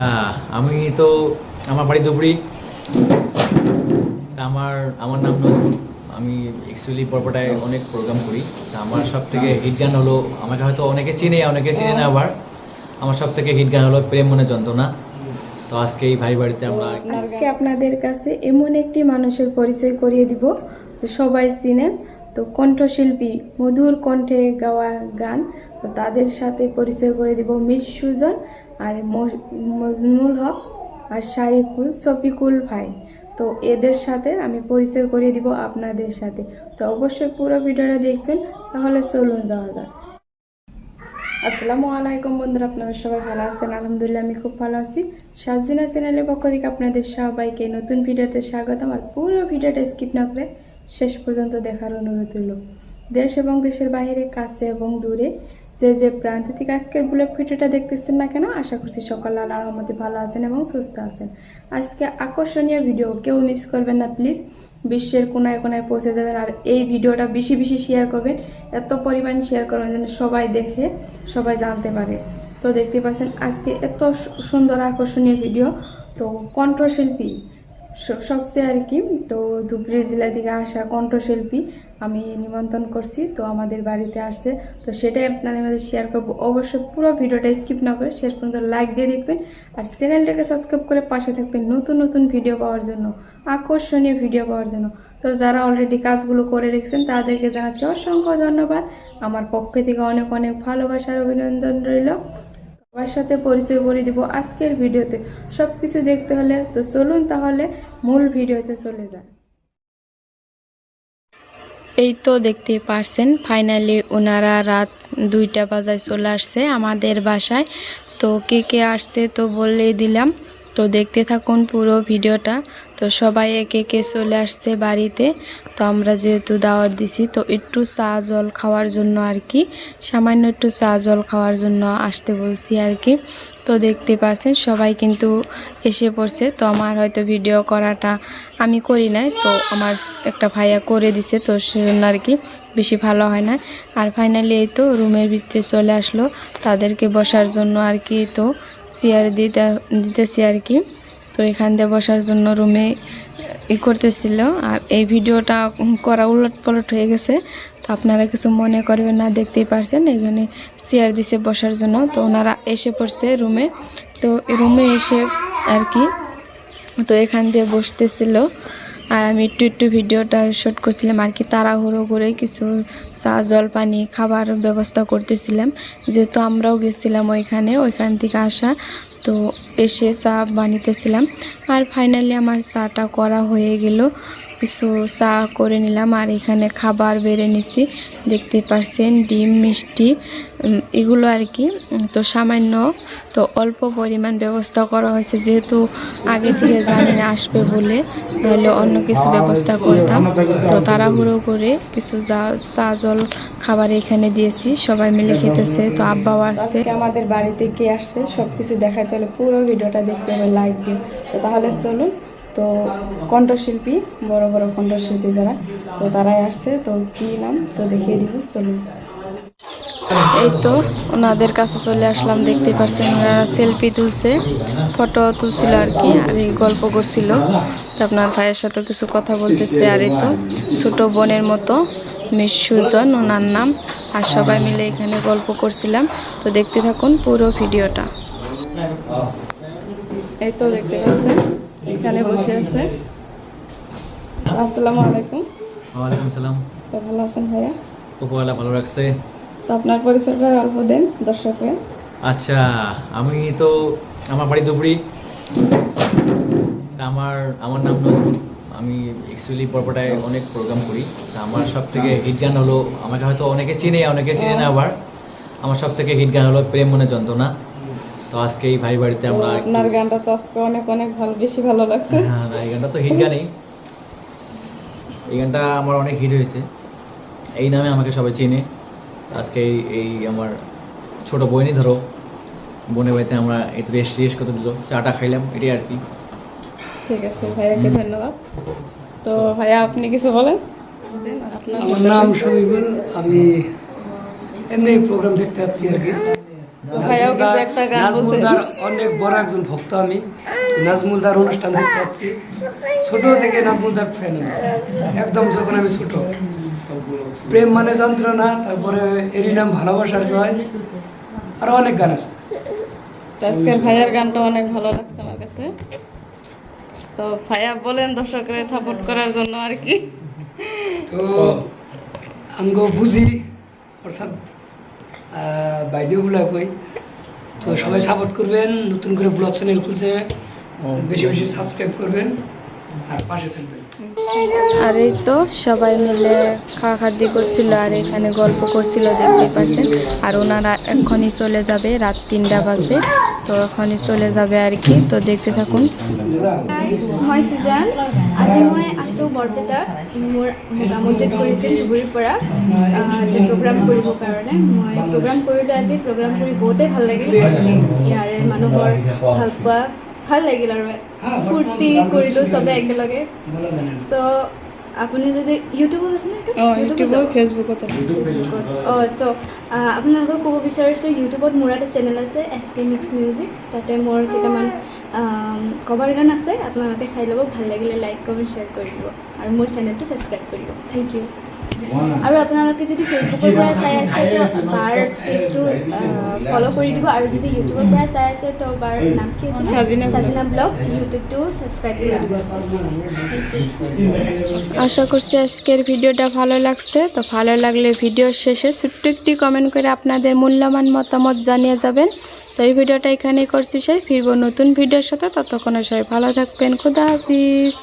আমি তো আমার বাড়ি দুপুরি আমার আমার নাম নজরুল। আমি অ্যাকচুয়ালি পরপটায় অনেক প্রোগ্রাম করি। তা আমার সব থেকে হিট গান হলো, আমাকে হয়তো অনেকে চিনে অনেকে চিনে না আবার। আমার সব থেকে হিট গান হলো প্রেম মনে যন্ত্রণা। তো আজকে এই ভাই বাড়িতে আমরা আজকে আপনাদের কাছে এমন একটি মানুষের পরিচয় করিয়ে দিব, যে সবাই চিনেন। তো কণ্ঠশিল্পী মধুর কণ্ঠে গাওয়া গান, তো তাদের সাথে পরিচয় করে দিব মিস সুজন আর ম- মজনুল হক আর শারিফুল শফিকুল ভাই। তো এদের সাথে আমি পরিচয় করিয়ে দিব আপনাদের সাথে। তো অবশ্যই পুরো ভিডিওটা দেখবেন, তাহলে চলুন যাওয়া যাক। আসসালামু আলাইকুম বন্ধুরা, আপনারা সবাই ভালো আছেন? আলহামদুলিল্লাহ, আমি খুব ভালো আছি। সাজিনা চ্যানেলের পক্ষ থেকে আপনাদের সবাইকে নতুন ভিডিওতে স্বাগতম। আর পুরো ভিডিওটা স্কিপ না করে শেষ পর্যন্ত দেখার অনুরোধ রইল। দেশ এবং দেশের বাইরে, কাছে এবং দূরে যে যে প্রান্ত থেকে আজকের ব্লগ ভিডিওটা দেখতেছেন না কেন, আশা করছি সকাল আল্লাহর রহমতে ভালো আছেন এবং সুস্থ আছেন। আজকে আকর্ষণীয় ভিডিও, কেউ মিস করবেন না প্লিজ বিশ্বের কোনায় কোনায় পৌঁছে যাবেন আর এই ভিডিওটা বেশি বেশি শেয়ার করবেন। এত পরিমাণ শেয়ার করবেন যেন সবাই দেখে, সবাই জানতে পারে। তো দেখতে পাচ্ছেন আজকে এত সুন্দর আকর্ষণীয় ভিডিও। তো কণ্ঠশিল্পী সবচেয়ে আর কি। তো ধুবড়ি জেলা থেকে আসা কণ্ঠশিল্পী আমি নিমন্ত্রণ করছি, তো আমাদের বাড়িতে আসছে। তো সেটাই আপনাদের মধ্যে শেয়ার করব। অবশ্যই পুরো ভিডিওটা স্কিপ না করে শেষ পর্যন্ত লাইক দিয়ে দেখবেন আর চ্যানেলটাকে সাবস্ক্রাইব করে পাশে থাকবেন নতুন নতুন ভিডিও পাওয়ার জন্য, আকর্ষণীয় ভিডিও পাওয়ার জন্য। তো যারা অলরেডি কাজগুলো করে রেখেছেন, তাদেরকে জানাচ্ছি অসংখ্য ধন্যবাদ। আমার পক্ষ থেকে অনেক অনেক ভালোবাসার অভিনন্দন রইল। সবার সাথে পরিচয় করে দিব আজকের ভিডিওতে। সব কিছু দেখতে হলে তো চলুন তাহলে মূল ভিডিওতে চলে যান এই তো দেখতে পারছেন, ফাইনালি ওনারা রাত দুইটা বাজায় চলে আসছে আমাদের বাসায়। তো কে কে আসছে তো বলেই দিলাম। তো দেখতে থাকুন পুরো ভিডিওটা। তো সবাই একে একে চলে আসছে বাড়িতে। তো আমরা যেহেতু দাওয়াত দিছি, তো একটু চা জল খাওয়ার জন্য আর কি, সামান্য একটু চা জল খাওয়ার জন্য আসতে বলছি আর কি। তো দেখতে পাচ্ছেন সবাই কিন্তু এসে পড়ছে। তো আমার হয়তো ভিডিও করাটা আমি করি নাই, তো আমার একটা ভাইয়া করে দিছে, তো সেজন্য আর কি বেশি ভালো হয় না। আর ফাইনালি এই তো রুমের ভিতরে চলে আসলো, তাদেরকে বসার জন্য আর কি তো চেয়ার দিতে, দিতেছি আর কি। তো এখান দিয়ে বসার জন্য রুমে ই করতেছিল। আর এই ভিডিওটা করা উলট পালট হয়ে গেছে। তো আপনারা কিছু মনে করবেন না, দেখতেই পারছেন। এখানে চেয়ার দিছে বসার জন্য। তো ওনারা এসে পড়ছে রুমে তো রুমে এসে আর কি, তো এখান দিয়ে বসতেছিল। আর আমি একটু একটু ভিডিওটা শ্যুট করছিলাম আর কি, তাড়াহুড়ো করে কিছু চা জল পানি খাবার ব্যবস্থা করতেছিলাম। যেহেতু আমরাও গেছিলাম ওইখানে, ওইখান থেকে আসা, তো এসে চা বানিতেছিলাম। আর ফাইনালি আমার চাটা করা হয়ে গেল। কিছু চা করে নিলাম আর এখানে খাবার বেড়ে নিছি। দেখতে পারছেন, ডিম, মিষ্টি এগুলো আর কি। তো সামান্য, তো অল্প পরিমাণ ব্যবস্থা করা হয়েছে। যেহেতু আগে থেকে জানি না আসবে বলে নাহলে অন্য কিছু ব্যবস্থা করতাম। তো তাড়াহুড়ো করে কিছু যা, চা, জল, খাবার এখানে দিয়েছি। সবাই মিলে খেতেছে, তো আব্বাও আসছে। আমাদের বাড়িতে কে আসছে সব কিছু দেখাতে হলে পুরো ভিডিওটা দেখতে হবে লাইক দিয়ে তো তাহলে চলুন তো কণ্ঠশিল্পী, বড় বড় কণ্ঠশিল্পী যারা, তো তারাই আসছে, তো কি নাম? তো দেখিয়ে দিব, চলুন। এই তো, ওনাদের কাছে চলে আসলাম, দেখতে পাচ্ছেন ওনারা সেলফি তুলছে, ফটো তুলছিল আর কি, আর এই গল্প করছিল। তো আপনার ভাইয়ের সাথে কিছু কথা বলতেছে, আর এই তো, ছোট বোনের মতো, মিস সুজন, ওনার নাম, আর সবাই মিলে এখানে গল্প করছিলাম। তো দেখতে থাকুন পুরো ভিডিওটা। এই তো দেখতে পাচ্ছেন এখানে বসে আছে। আসসালামু আলাইকুম। ওয়ালাইকুম সালাম। তো ভালো আছেন ভাইয়া? উপরওয়ালা ভালো রাখছে। তো আপনার পরিচয়টা অল্প দেন আচ্ছা আমি তো আমার বাড়ি দুপুরি তা আমার আমার নাম নজরুল। আমি অ্যাকচুয়ালি পরপটায় অনেক প্রোগ্রাম করি। তা আমার সব থেকে হিট গান হলো আমাকে হয়তো অনেকে চিনে অনেকে চিনে না আবার। আমার সব থেকে হিট গান হলো প্রেম মনে যন্ত্রণা। তো আজকে এই ভাই বাড়িতে আমরা আপনার গানটা তো আজকে অনেক অনেক ভালো বেশি ভালো লাগছে। হ্যাঁ না, এই গানটা তো হিট গানই। এই গানটা আমার অনেক হিট হয়েছে। এই নামে আমাকে সবাই চিনে। আজকে এই এই আমার ছোট বইনি ধরো। বোনের বাড়িতে আমরা একটু রেস্ট রেস্ট করতে দিল। চাটা খাইলাম এটাই আর কি। ঠিক আছে ভাইয়াকে ধন্যবাদ। তো ভাইয়া আপনি কিছু বলেন? আপনার আমার নাম শফিকুল। আমি এমনি প্রোগ্রাম দেখতে যাচ্ছি আর কি। ভাইয়াও কিছু একটা গান বলছে। অনেক বড় একজন ভক্ত আমি। নাজমুলদার অনুষ্ঠান দেখতে পাচ্ছি ছোট থেকে নাজমুলদার ফ্যান একদম যখন আমি ছোট। প্রেম মানে যন্ত্রণা তারপরে এরই নাম ভালোবাসার জয়। আরও অনেক গান আছে। আজকের ভাইয়ার গানটা অনেক ভালো লাগছে আমার কাছে। তো ভাইয়া বলেন দর্শকরা সাপোর্ট করার জন্য আর কি। তো আঙ্গ বুঝি অর্থাৎ বাইদেও ব্লগ কই। তো সবাই সাপোর্ট করবেন নতুন করে ব্লগ চ্যানেল খুলছে বেশি বেশি সাবস্ক্রাইব করবেন আর পাশে থাকবেন। আর এই তো সবাই মিলে খাওয়া খাদ্য করছিল আর এখানে গল্প করছিল দেখতে পাচ্ছেন আর ওনারা এখনই চলে যাবে, রাত তিনটা বাজে। তো এখনই চলে যাবে আর কি। তো দেখতে থাকুন। আজি মই আছোঁ বৰপেটাত মোৰ আমন্ত্ৰণ কৰিছিল ধুবুৰীৰ পৰা। প্ৰগ্ৰাম কৰিবৰ কাৰণে। মই প্ৰগ্ৰাম কৰিলোঁ আজি। প্ৰগ্ৰাম কৰি বহুতেই ভালো লাগিল। ইয়াৰে মানুহৰ ভালো পোৱা ভালো লাগিল আৰু ফূৰ্তি কৰিলোঁ চবে একেলগে চ' আপুনি যদি ইউটিউবত আছে নে এইটো? অঁ ইউটিউবত ইউটিউবত ফেচবুকত আছে অঁ তো আপোনালোকক ক'ব বিচাৰিছোঁ ইউটিউবত মোৰ এটা চেনেল আছে এছ কে মিক্স মিউজিক তাতে মোৰ কেইটামান কভাৰ গান আছে আপোনালোকে চাই ল'ব ভালো লাগিলে লাইক কমেণ্ট শ্বেয়াৰ কৰি দিব আৰু মোৰ চেনেলটো ছাবস্ক্ৰাইব কৰিব থেংক ইউ আৰু আপোনালোকে যদি ফেচবুকৰ পৰা চাই আছে তো বাৰ পেজটো ফ'ল' কৰি দিব। আৰু যদি ইউটিউবৰ পৰা চাই আছে তো বাৰ নাম কি আছে সাজিনা ব্লগ। সাজিনা ব্লগ। ইউটিউবটো ছাবস্ক্ৰাইব কৰি দিব। আশা করছি আজকের ভিডিওটা ভালো লাগছে। তো ভালো লাগলে ভিডিওর শেষে ছোট্ট একটি কমেন্ট করে আপনাদের মূল্যবান মতামত জানিয়ে যাবেন। তো এই ভিডিওটা এখানেই করছি। সেই ফিরবো নতুন ভিডিওর সাথে। ততক্ষণে সবাই ভালো থাকবেন। খুদা হাফিজ।